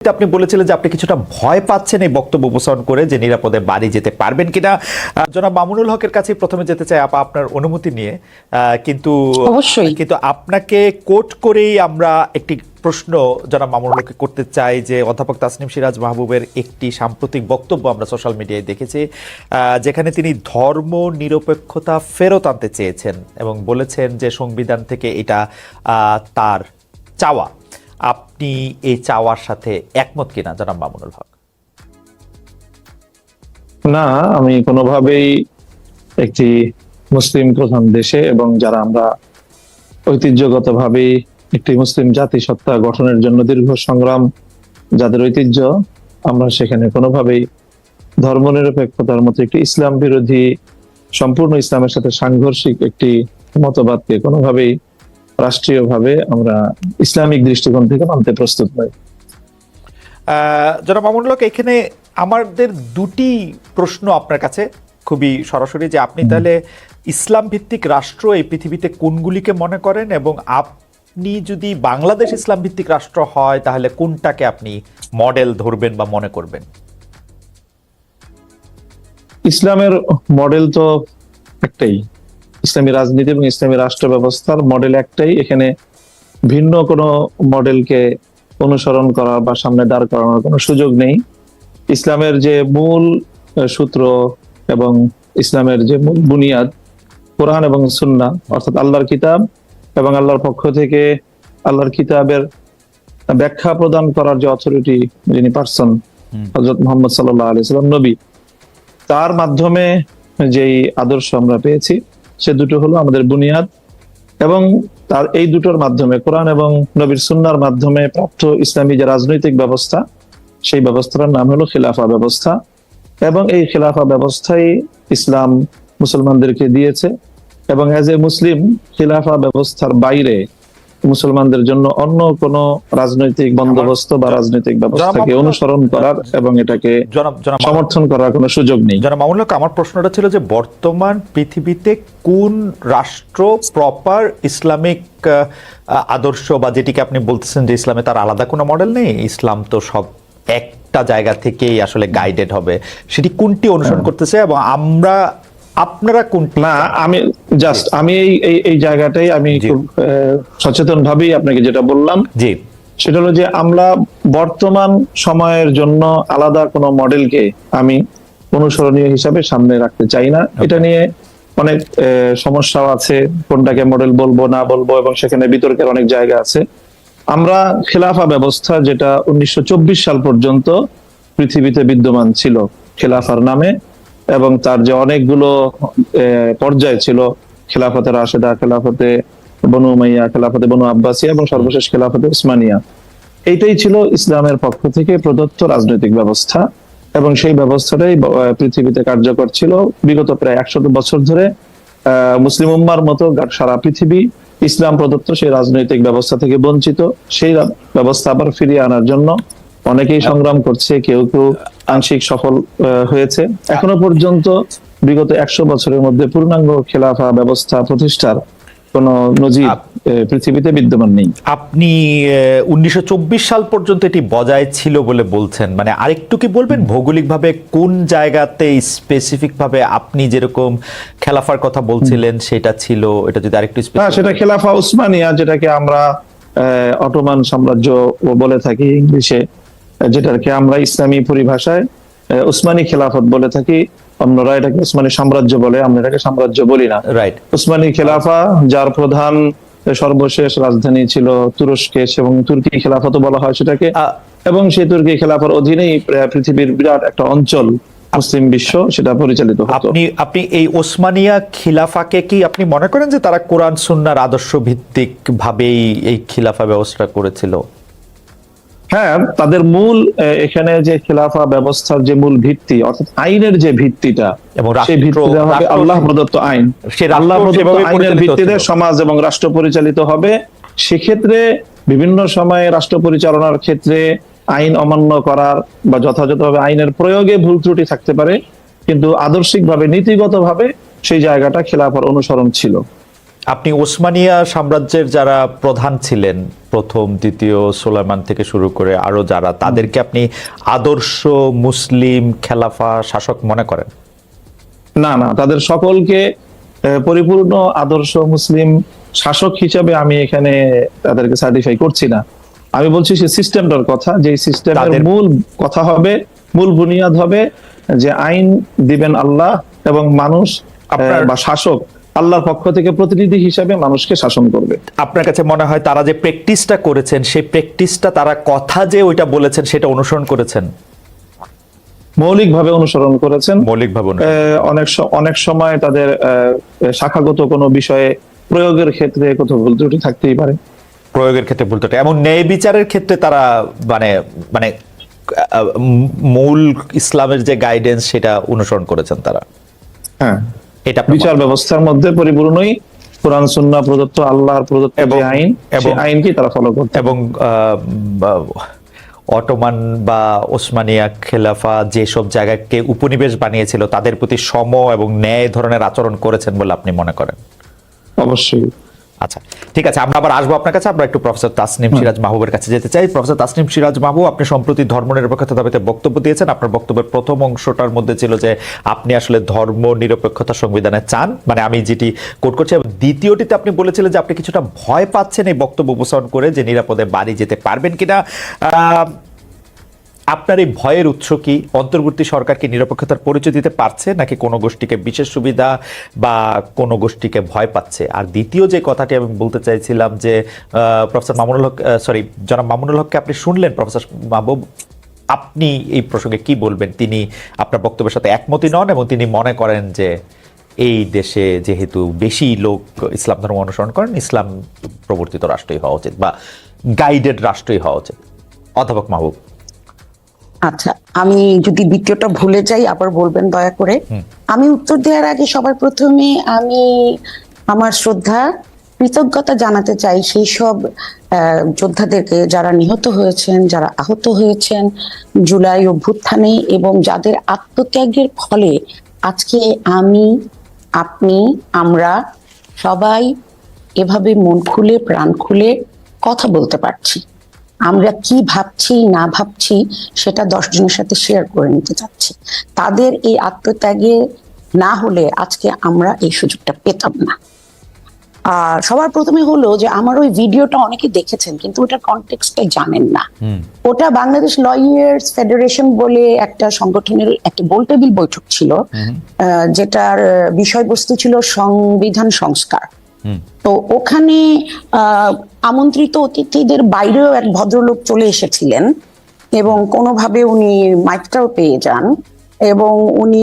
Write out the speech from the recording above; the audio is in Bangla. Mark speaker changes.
Speaker 1: আপনি বলেছিলেন যে আপনি কিছুটা ভয় পাচ্ছেন এই বক্তব্য উপস্থাপন করে যে নিরাপদে বাড়ি যেতে পারবেন কিনা। জনাব মামুনুল হকের কাছে প্রথমে যেতে চাই আপা আপনার অনুমতি নিয়ে। কিন্তু
Speaker 2: অবশ্যই।
Speaker 1: কিন্তু আপনাকে কোট করেই আমরা একটি প্রশ্ন জনাব মামুনুল হককে করতে চাই যে অধ্যাপক তাসনিম সিরাজ মাহবুবের একটি সাম্প্রতিক বক্তব্য আমরা সোশ্যাল মিডিয়ায় দেখেছি আহ, যেখানে তিনি ধর্ম নিরপেক্ষতা ফেরত আনতে চেয়েছেন এবং বলেছেন যে সংবিধান থেকে এটা আহ, তার চাওয়া। আপনি এই চাওয়ার সাথে একমত কিনা, জনাব মামুনুল হক?
Speaker 3: না, আমি কোনোভাবেই একটি মুসলিম প্রধান দেশে এবং যারা আমরা ঐতিহ্যগতভাবেই একটি মুসলিম জাতিসত্তা গঠনের জন্য দীর্ঘ সংগ্রাম, যাদের ঐতিহ্য, আমরা সেখানে কোনোভাবেই ধর্মনিরপেক্ষতার মতো একটি ইসলাম বিরোধী, সম্পূর্ণ ইসলামের সাথে সাংঘর্ষিক একটি মতবাদকে কোনোভাবেই রাষ্ট্রীয়ভাবে আমরা ইসলামিক দৃষ্টিকোণ থেকে মানতে প্রস্তুত নই।
Speaker 1: আহ, জনাব মামুনুল এখানে আমাদের দুটি প্রশ্ন আপনার কাছে খুবই সরাসরি যে আপনি তাহলে ইসলাম ভিত্তিক রাষ্ট্র এই পৃথিবীতে কোনগুলিকে মনে করেন এবং আপনি যদি বাংলাদেশ ইসলাম ভিত্তিক রাষ্ট্র হয় তাহলে কোনটাকে আপনি মডেল ধরবেন বা মনে করবেন?
Speaker 3: ইসলামের মডেল তো একটাই ইসলামী রাজনীতি এবং ইসলামী রাষ্ট্র ব্যবস্থার মডেল একটাই এখানে ভিন্ন কোনো মডেলকে অনুসরণ করা বা সামনে দাঁড় করানোর কোনো সুযোগ নেই ইসলামের যে মূল সূত্র এবং ইসলামের যে মূল বুনিয়াদ কোরআন এবং সুন্না অর্থাৎ আল্লাহর কিতাব এবং আল্লাহর পক্ষ থেকে আল্লাহর কিতাবের ব্যাখ্যা প্রদান করার যে অথরিটি যিনি পার্সন। হজরত মোহাম্মদ সাল্লাহ আলি সাল্লাম নবী তার মাধ্যমে যেই আদর্শ আমরা পেয়েছি সে দুটো হলো আমাদের বুনিয়াদ এবং তার এই দুটোর মাধ্যমে কোরআন এবং নবীর সুন্নার মাধ্যমে প্রাপ্ত ইসলামী যে রাজনৈতিক ব্যবস্থা, সেই ব্যবস্থার নাম হলো খিলাফা ব্যবস্থা এবং এই খিলাফা ব্যবস্থাই ইসলাম মুসলমানদেরকে দিয়েছে এবং অ্যাজ এ মুসলিম খিলাফা ব্যবস্থার বাইরে মুসলমানদের জন্য অন্য কোন রাজনৈতিক বন্দোবস্ত বা রাজনৈতিক ব্যবস্থাকে অনুসরণ করার এবং এটাকে সমর্থন করার কোনো সুযোগ নেই?
Speaker 1: জনাব মামুনুল হক আমার প্রশ্নটা ছিল যে বর্তমান পৃথিবীতে কোন রাষ্ট্র প্রপার ইসলামিক আদর্শ বা যেটিকে আপনি বলতেছেন যে ইসলামে তার আলাদা কোনো মডেল নেই? ইসলাম তো সব একটা জায়গা থেকেই আসলে গাইডেড হবে। সেটি কোনটি অনুসরণ করতেছে এবং আমরা আপনারা কোনটি
Speaker 3: না আমি জাস্ট আমি এই এই- এই জায়গাটাই আমি। খুব সচেতন ভাবেই আপনাকে যেটা বললাম।
Speaker 1: জি।
Speaker 3: সেটা হলো যে আমরা বর্তমান সময়ের জন্য আলাদা কোনো মডেলকে আমি অনুসরণীয় হিসাবে সামনে রাখতে চাই না। এটা নিয়ে অনেক সমস্যাও আছে কোনটাকে মডেল বলব না বলব এবং সেখানে বিতর্কের অনেক জায়গা আছে। আমরা খেলাফা ব্যবস্থা যেটা উনিশশো চব্বিশ সাল পর্যন্ত পৃথিবীতে বিদ্যমান ছিল খেলাফার নামে এবং তার যে অনেকগুলো পর্যায় ছিল, খেলাফতে রাশেদা, খেলাফতে বনু উমাইয়া, খেলাফতে বনু আব্বাসিয়া এবং সর্বশেষ খেলাফতে উসমানিয়া। এইটাই ছিল ইসলামের পক্ষ থেকে প্রদত্ত রাজনৈতিক ব্যবস্থা এবং সেই ব্যবস্থাটাই পৃথিবীতে কার্যকর ছিল। বিগত প্রায় একশত বছর ধরে মুসলিম উম্মার মতো সারা পৃথিবী ইসলাম প্রদত্ত সেই রাজনৈতিক ব্যবস্থা থেকে বঞ্চিত। সেই ব্যবস্থা আবার ফিরিয়ে আনার জন্য অনেকেই সংগ্রাম করছে, কেউ কেউ আংশিক সফল হয়েছে। এখনও পর্যন্ত বিগত একশো বছরের মধ্যে পূর্ণাঙ্গ খেলাফা ব্যবস্থা প্রতিষ্ঠার কোন নজির পৃথিবীতে বিদ্যমান নেই।
Speaker 1: আপনি উনিশশো চব্বিশ সাল পর্যন্ত এটি বজায় ছিল বলে বলছেন। মানে আরেকটু কি বলবেন? ভৌগোলিকভাবে কোন জায়গাতে স্পেসিফিক ভাবে আপনি যেরকম খেলাফার কথা বলছিলেন সেটা ছিল? এটা যদি আরেকটু
Speaker 3: সেটা খেলাফা উসমানিয়া যেটাকে আমরা অটোমান সাম্রাজ্য বলে থাকি ইংলিশে। যেটাকে আমরা ইসলামী পরিভাষায় উসমানী খেলাফত বলে থাকি। অন্যরা এটাকে উসমানী সাম্রাজ্য বলে আমরা এটাকে সাম্রাজ্য বলি না।
Speaker 1: রাইট
Speaker 3: উসমানী খেলাফা যার প্রধান সর্বশেষ রাজধানী ছিল তুরস্কে এবং তুর্কি খেলাফত বলা হয় সেটাকে। এবং সেই তুর্কি খেলাফার অধীনেই পৃথিবীর বিরাট একটা অঞ্চল মুসলিম বিশ্ব সেটা পরিচালিত
Speaker 1: আপনি আপনি এই ওসমানিয়া খিলাফাকে কি আপনি মনে করেন যে তারা কোরআন সুন্নার আদর্শ ভিত্তিক ভাবেই এই খিলাফা ব্যবস্থা করেছিল?
Speaker 3: হ্যাঁ তাদের মূল এখানে যে খেলাফা ব্যবস্থার যে মূল ভিত্তি অর্থাৎ আইনের যে ভিত্তিটা
Speaker 1: এবং
Speaker 3: সেই ভিত্তিটা হবে আল্লাহ প্রদত্ত আইন। আল্লাহ প্রদত্ত আইনের ভিত্তিতে সমাজ এবং রাষ্ট্র পরিচালিত হবে। সেক্ষেত্রে বিভিন্ন সময়ে রাষ্ট্র পরিচালনার ক্ষেত্রে আইন অমান্য করার বা যথাযথভাবে আইনের প্রয়োগে ভুল ত্রুটি থাকতে পারে। কিন্তু আদর্শিকভাবে নীতিগতভাবে সেই জায়গাটা খেলাফার অনুসরণ ছিল।
Speaker 1: আপনি ওসমানিয়া সাম্রাজ্যের যারা প্রধান ছিলেন প্রথম দ্বিতীয় সোলাইমান থেকে শুরু করে আরও যারা তাদেরকে আপনি আদর্শ মুসলিম খেলাফা শাসক মনে করেন?
Speaker 3: না না তাদের সকলকে পরিপূর্ণ আদর্শ মুসলিম শাসক হিসাবে আমি এখানে তাদেরকে সার্টিফাই করছি না। আমি বলছি সে সিস্টেমটার কথা যে সিস্টেমের মূল কথা হবে মূল বুনিয়াদ হবে যে আইন দিবেন আল্লাহ এবং মানুষ
Speaker 1: আপনার-
Speaker 3: বা শাসক আল্লাহর পক্ষ থেকে প্রতিনিধি হিসাবে মানুষকে শাসন করবে।
Speaker 1: আপনার কাছে মনে হয় তারা যে প্র্যাকটিসটা করেছেন সেই প্র্যাকটিসটা তারা কথা যে ওইটা বলেছেন সেটা অনুসরণ করেছেন?
Speaker 3: মৌলিকভাবে অনুসরণ করেছেন।
Speaker 1: মৌলিকভাবে
Speaker 3: অনেক অনেক সময় তাদের শাখাগত কোনো বিষয়ে প্রয়োগের ক্ষেত্রে কোথাও ভুল ত্রুটি থাকতেই পারে।
Speaker 1: প্রয়োগের ক্ষেত্রে ভুল ত্রুটি। এবং ন্যায় বিচারের ক্ষেত্রে তারা মানে মানে মূল ইসলামের যে গাইডেন্স সেটা অনুসরণ করেছেন তারা।
Speaker 3: হ্যাঁ।
Speaker 1: এটা
Speaker 3: বিচার ব্যবস্থার মধ্যে পরিপূর্ণই কোরআন সুন্না প্রদত্ত আল্লাহর প্রদত্ত যে আইন
Speaker 1: এবং-
Speaker 3: আইনকে তারা ফলো করত
Speaker 1: এবং আহ, অটোমান বা ওসমানিয়া খেলাফা যেসব জায়গাকে উপনিবেশ বানিয়েছিল তাদের প্রতি সম এবং ন্যায় ধরনের আচরণ করেছেন বলে আপনি মনে করেন?
Speaker 3: অবশ্যই।
Speaker 1: আচ্ছা ঠিক আছে আমরা আবার আসব আপনার কাছে আমরা একটু প্রফেসর তাসনিম সিরাজ মাহবুবের কাছে যেতে চাই। প্রফেসর তাসনিম সিরাজ মাহবুব আপনি সম্প্রতি ধর্মনিরপেক্ষতা দাবিতে বক্তব্য দিয়েছেন। আপনার বক্তব্যের প্রথম অংশটার মধ্যে ছিল যে আপনি আসলে ধর্ম নিরপেক্ষতা সংবিধানে চান। মানে আমি যেটি কোট করছি এবং দ্বিতীয়টিতে আপনি বলেছিলেন যে আপনি কিছুটা ভয় পাচ্ছেন এই বক্তব্য উপস্থাপন করে যে নিরাপদে বাড়ি যেতে পারবেন কিনা। আহ, আপনার এই ভয়ের উৎস কি? অন্তর্বর্তী সরকারকে নিরপেক্ষতার পরিচয় দিতে পারছে? নাকি কোনো গোষ্ঠীকে বিশেষ সুবিধা বা কোনো গোষ্ঠীকে ভয় পাচ্ছে? আর দ্বিতীয় যে কথাটি আমি বলতে চাইছিলাম যে প্রফেসর মামুনুল হক সরি জনাব মামুনুল হককে আপনি শুনলেন, প্রফেসর মাহবুব, আপনি এই প্রসঙ্গে কি বলবেন? তিনি আপনার বক্তব্যের সাথে একমতই নন এবং তিনি মনে করেন যে, এই দেশে যেহেতু বেশি লোক ইসলাম ধর্ম অনুসরণ করেন, ইসলাম প্রবর্তিত রাষ্ট্রই হওয়া উচিত বা গাইডেড রাষ্ট্রই হওয়া উচিত। অধ্যাপক মাহবুব।
Speaker 2: আচ্ছা আমি যদি দ্বিতীয়টা ভুলে যাই আবার বলবেন দয়া করে। আমি উত্তর দেওয়ার আগে সবার প্রথমে আমি আমার শ্রদ্ধা কৃতজ্ঞতা জানাতে চাই সেই সব যোদ্ধাদেরকে যারা নিহত হয়েছেন যারা আহত হয়েছেন জুলাই অভ্যুত্থানে এবং যাদের আত্মত্যাগের ফলে আজকে আমি আপনি আমরা সবাই এভাবে মন খুলে প্রাণ খুলে কথা বলতে পারছি। আমরা কি ভাবছি না ভাবছি সেটা দশজনের সাথে শেয়ার করে নিতে চাচ্ছি। তাদের এই আত্মত্যাগে না হলে আজকে আমরা এই সুযোগটা পেতাম না। আর সবার প্রথমে হলো যে আমার ওই ভিডিওটা অনেকে দেখেছেন কিন্তু ওটার কনটেক্সটটা জানেন না। ওটা বাংলাদেশ লয়ার্স ফেডারেশন বলে একটা সংগঠনের একটা গোলটেবিল বৈঠক ছিল আহ, যেটার বিষয়বস্তু ছিল সংবিধান সংস্কার। তো ওখানে আমন্ত্রিত অতিথিদের বাইরেও এক ভদ্রলোক চলে এসেছিলেন এবং কোনোভাবে উনি মাইকটাও পেয়ে যান এবং উনি